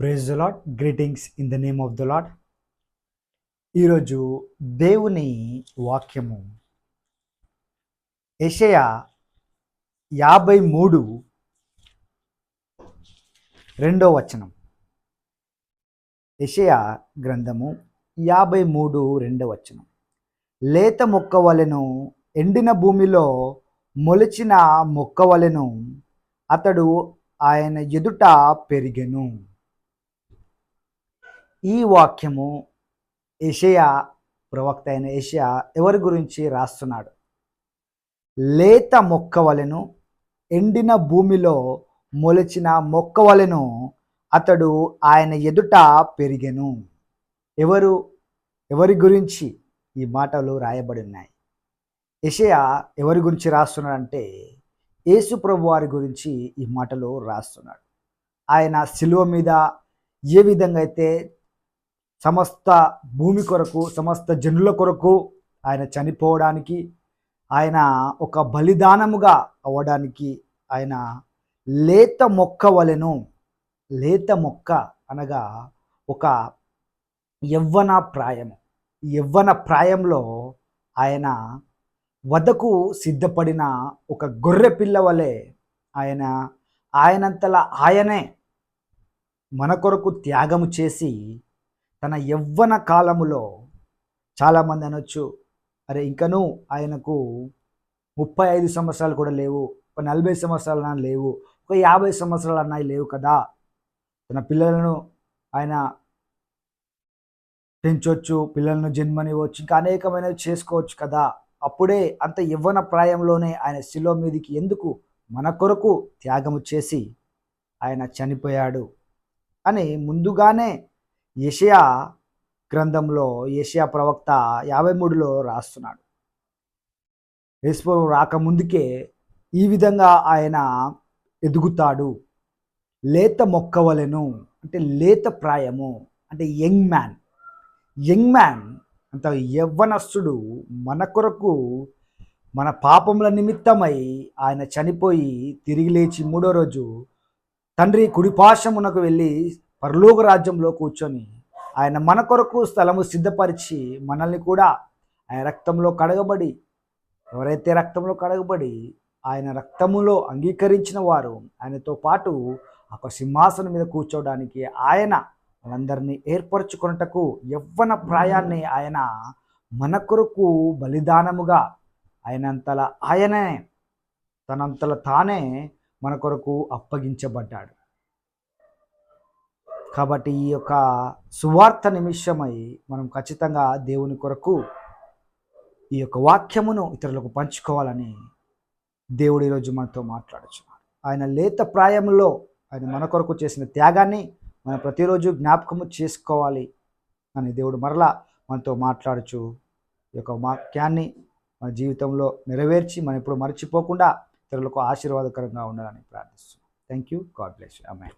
Praise the greetings in the name of the Lord ఈరోజు దేవుని వాక్యము. యషయ యాభై మూడు రెండో వచనం. యషయ గ్రంథము యాభై మూడు రెండో వచనం. లేత మొక్కవలను ఎండిన భూమిలో మొలిచిన మొక్క వలెను అతడు ఆయన ఎదుట పెరిగెను. ఈ వాక్యము ఏషయా ప్రవక్త అయిన ఏషియా ఎవరి గురించి రాస్తున్నాడు? లేత మొక్క వలెను ఎండిన భూమిలో మొలిచిన మొక్క వలెను అతడు ఆయన ఎదుట పెరిగెను. ఎవరు? ఎవరి గురించి ఈ మాటలు రాయబడి ఉన్నాయి? యెషయా ఎవరి గురించి రాస్తున్నాడంటే యేసు ప్రభు వారి గురించి ఈ మాటలు రాస్తున్నాడు. ఆయన శిలువ మీద ఏ విధంగా అయితే సమస్త భూమి కొరకు సమస్త జనుల కొరకు ఆయన చనిపోవడానికి ఆయన ఒక బలిదానముగా అవ్వడానికి ఆయన లేత మొక్క వలెను లేత మొక్క అనగా ఒక యవ్వన ప్రాయము. యవ్వన ప్రాయంలో ఆయన వదకు సిద్ధపడిన ఒక గొర్రె పిల్ల వలె ఆయన ఆయనంతలా ఆయనే మన కొరకు త్యాగము చేసి తన యవ్వన కాలములో చాలామంది అనొచ్చు అరే ఇంకనూ ఆయనకు ముప్పై ఐదు సంవత్సరాలు కూడా లేవు ఒక నలభై సంవత్సరాలు అన్నా లేవు ఒక యాభై సంవత్సరాలు అన్నా లేవు కదా? తన పిల్లలను ఆయన పెంచవచ్చు పిల్లలను జన్మనివ్వచ్చు ఇంకా అనేకమైనవి చేసుకోవచ్చు కదా? అప్పుడే అంత యవ్వన ప్రాయంలోనే ఆయన శిలో మీదికి ఎందుకు మన కొరకు త్యాగము చేసి ఆయన చనిపోయాడు అని ముందుగానే యషయా గ్రంథంలో యషయా ప్రవక్త యాభై మూడులో రాస్తున్నాడు. యేసుప్రభు రాకముందుకే ఈ విధంగా ఆయన ఎదుగుతాడు. లేత మొక్కవలెను అంటే లేత ప్రాయము అంటే యంగ్ మ్యాన్. యంగ్ మ్యాన్ అంత యవ్వనస్తుడు మన కొరకు మన పాపముల నిమిత్తమై ఆయన చనిపోయి తిరిగి లేచి మూడో రోజు తండ్రి కుడిపాశమునకు వెళ్ళి పరలోక రాజ్యంలో కూర్చొని ఆయన మన కొరకు స్థలము సిద్ధపరిచి మనల్ని కూడా ఆయన రక్తంలో కడగబడి ఎవరైతే రక్తంలో కడగబడి ఆయన రక్తములో అంగీకరించిన వారు ఆయనతో పాటు ఒక సింహాసనం మీద కూర్చోవడానికి ఆయన మనందరినీ ఏర్పరచుకున్నటకు యవ్వన ప్రాయాన్ని ఆయన మన కొరకు బలిదానముగా ఆయనంతల ఆయనే తనంతల తానే మన కొరకు అప్పగించబడ్డాడు. కాబట్టి ఈ యొక్క సువార్త నిమిషమై మనం ఖచ్చితంగా దేవుని కొరకు ఈ యొక్క వాక్యమును ఇతరులకు పంచుకోవాలని దేవుడు ఈరోజు మనతో మాట్లాడుచున్నాడు. ఆయన లేత ప్రాయంలో ఆయన మన కొరకు చేసిన త్యాగాన్ని మనం ప్రతిరోజు జ్ఞాపకము చేసుకోవాలి అని దేవుడు మరలా మనతో మాట్లాడుచు ఈ యొక్క వాక్యాన్ని మన జీవితంలో నెరవేర్చి మనం ఎప్పుడు మర్చిపోకుండా ఇతరులకు ఆశీర్వాదకరంగా ఉండాలని ప్రార్థిస్తున్నాం. Thank you God bless you అమ్మాయి